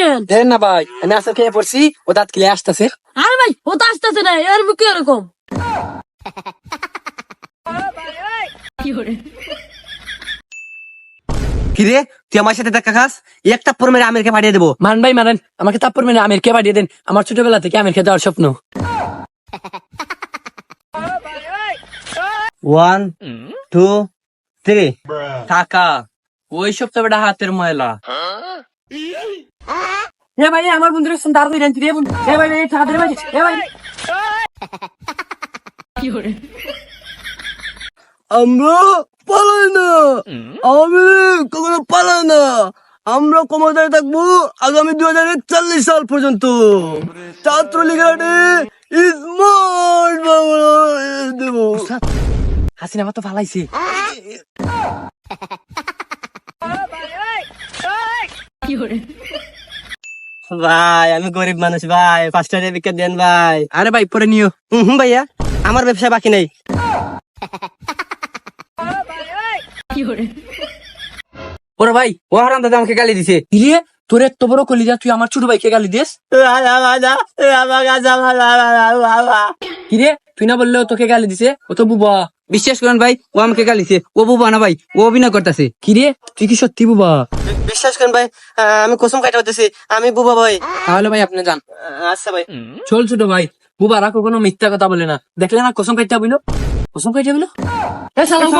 কেন? দেন না ভাই আমি আসল খেয়ে পড়ছি ও দাঁত কিলে আসতেছে। আরে ভাই ও তো আসতেছে না এর মুখে এরকম। কিরে তুই আমার সাথে দেখা খাস? একটা পর মেরে আমিরকে পাঠিয়ে দেবো। মান ভাই মারেন আমাকে তাপ্পর মেনে আমির কে পাঠিয়ে দেন। আমার ছোটবেলা থেকে আমির খেতে যাওয়ার স্বপ্ন ওয়ান টু থ্রি টাকা। ওই সব তো বেটা হাতের ময়লা। এ ভাই আমার বন্ধুর সঙ্গে দাঁড় করে রে বন্ধু। এ ভাই এই টাকা ভাই এ ভাই। আমরা পালাই না। আমি কখনো পালাই না। আমরা ক্ষমতায় থাকব আগামী দু হাজার একচল্লিশ সাল পর্যন্ত। ছাত্রলীগের স্মার্ট বাংলা দেবো। হাসিনা মা তো ফালাইছে ভাই আমি গরিব মানুষ ভাই পাঁচটা টাকা বিক্রি দেন ভাই আরে ভাই পরে নিও হুম হুম ভাইয়া আমার ব্যবসা বাকি নেই ওরে ভাই ও হারাম দাদা আমাকে গালি দিছে ইরে তোর এত বড় কলিজা তুই আমার ছোট ভাইকে গালি দিস কিরে তুই না বললে তোকে গালি দিছে? ও তো বুবা। বিশ্বাস করেন ভাই ও আমাকে গালিছে ও বুবা না ভাই ও অভিনয় করতেছে। কিরে তুই কি সত্যি বুবা? বিশ্বাস করেন ভাই আহ, আমি কসম কাটা হতেছি আমি বুবা ভাই। তাহলে ভাই আপনি যান। আচ্ছা ভাই। চল ছোট ভাই বুবারা কখনো মিথ্যা কথা বলে না। দেখলে না কসম খাইতে বইলো? কসম খাইতে বইলো? এ সালাম